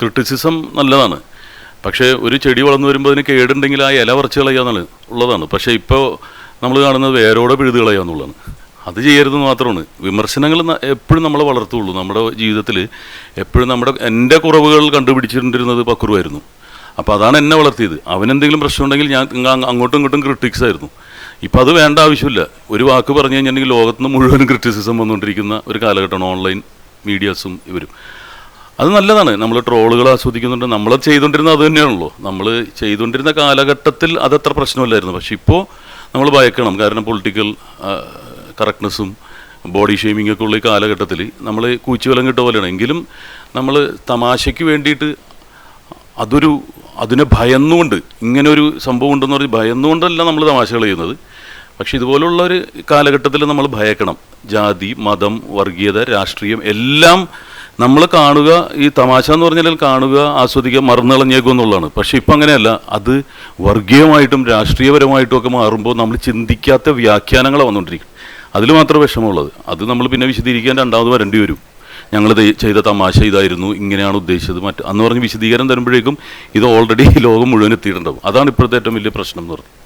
Criticism നല്ലതാണ്. പക്ഷേ ഒരു ചെടി വളർന്നു വരുമ്പോൾ അതിന് കേടുണ്ടെങ്കിൽ ആ ഇല വറച്ച് കളയാന്നാണ് ഉള്ളതാണ്. പക്ഷേ ഇപ്പോൾ നമ്മൾ കാണുന്നത് വേരോടെ പിഴുത് കളയുക എന്നുള്ളതാണ്. അത് ചെയ്യരുതെന്ന് മാത്രമാണ്. വിമർശനങ്ങൾ എപ്പോഴും നമ്മളെ വളർത്തുള്ളൂ. നമ്മുടെ ജീവിതത്തിൽ എപ്പോഴും നമ്മുടെ എന്റെ കുറവുകൾ കണ്ടുപിടിച്ചിട്ടുണ്ടിരുന്നത് പക്രുവായിരുന്നു. അപ്പോൾ അതാണ് എന്നെ വളർത്തിയത്. അവനെന്തെങ്കിലും പ്രശ്നമുണ്ടെങ്കിൽ ഞാൻ അങ്ങോട്ടും ഇങ്ങോട്ടും ക്രിട്ടിക്സ് ആയിരുന്നു. ഇപ്പോൾ അത് വേണ്ട ആവശ്യമില്ല. ഒരു വാക്ക് പറഞ്ഞു കഴിഞ്ഞിട്ടുണ്ടെങ്കിൽ ലോകത്തുനിന്ന് മുഴുവനും ക്രിറ്റിസിസം വന്നുകൊണ്ടിരിക്കുന്ന ഒരു കാലഘട്ടമാണ് ഓൺലൈൻ മീഡിയാസും ഇവരും. അത് നല്ലതാണ്. നമ്മൾ ട്രോളുകൾ ആസ്വദിക്കുന്നുണ്ട്. നമ്മൾ ചെയ്തുകൊണ്ടിരുന്നത് അത് തന്നെയാണല്ലോ. നമ്മൾ ചെയ്തുകൊണ്ടിരുന്ന കാലഘട്ടത്തിൽ അതത്ര പ്രശ്നമില്ലായിരുന്നു. പക്ഷെ ഇപ്പോൾ നമ്മൾ ഭയക്കണം. കാരണം പൊളിറ്റിക്കൽ കറക്റ്റ്നെസ്സും ബോഡി ഷെയ്മിംഗ് ഒക്കെ ഉള്ള ഈ കാലഘട്ടത്തിൽ നമ്മൾ കൂച്ചുവലം കിട്ട പോലെയാണ്. എങ്കിലും നമ്മൾ തമാശയ്ക്ക് വേണ്ടിയിട്ട് അതൊരു അതിനെ ഭയന്നുകൊണ്ട് ഇങ്ങനൊരു സംഭവം ഉണ്ടെന്ന് പറഞ്ഞ് ഭയന്നുകൊണ്ടല്ല നമ്മൾ തമാശകൾ ചെയ്യുന്നത്. പക്ഷെ ഇതുപോലുള്ള ഒരു കാലഘട്ടത്തിൽ നമ്മൾ ഭയക്കണം. ജാതി മതം വർഗീയത രാഷ്ട്രീയം എല്ലാം നമ്മൾ കാണുക ഈ തമാശ എന്ന് പറഞ്ഞാൽ കാണുക ആസ്വദിക്കുക മറന്നിളഞ്ഞേക്കും എന്നുള്ളതാണ്. പക്ഷെ ഇപ്പം അങ്ങനെയല്ല. അത് വർഗീയമായിട്ടും രാഷ്ട്രീയപരമായിട്ടും ഒക്കെ മാറുമ്പോൾ നമ്മൾ ചിന്തിക്കാത്ത വ്യാഖ്യാനങ്ങൾ വന്നുകൊണ്ടിരിക്കും അതിൽ മാത്രമേ വിഷമമുള്ളത്. അത് നമ്മൾ പിന്നെ വിശദീകരിക്കാൻ രണ്ടാമത് വരേണ്ടി വരും. ഞങ്ങൾ ചെയ്ത തമാശ ഇതായിരുന്നു ഇങ്ങനെയാണ് ഉദ്ദേശിച്ചത് മറ്റ് അന്ന് പറഞ്ഞ് വിശദീകരണം തരുമ്പോഴേക്കും ഇത് ഓൾറെഡി ലോകം മുഴുവൻ എത്തിയിട്ടുണ്ടാവും. അതാണ് ഇപ്പോഴത്തെ ഏറ്റവും വലിയ പ്രശ്നം എന്ന് പറയുന്നത്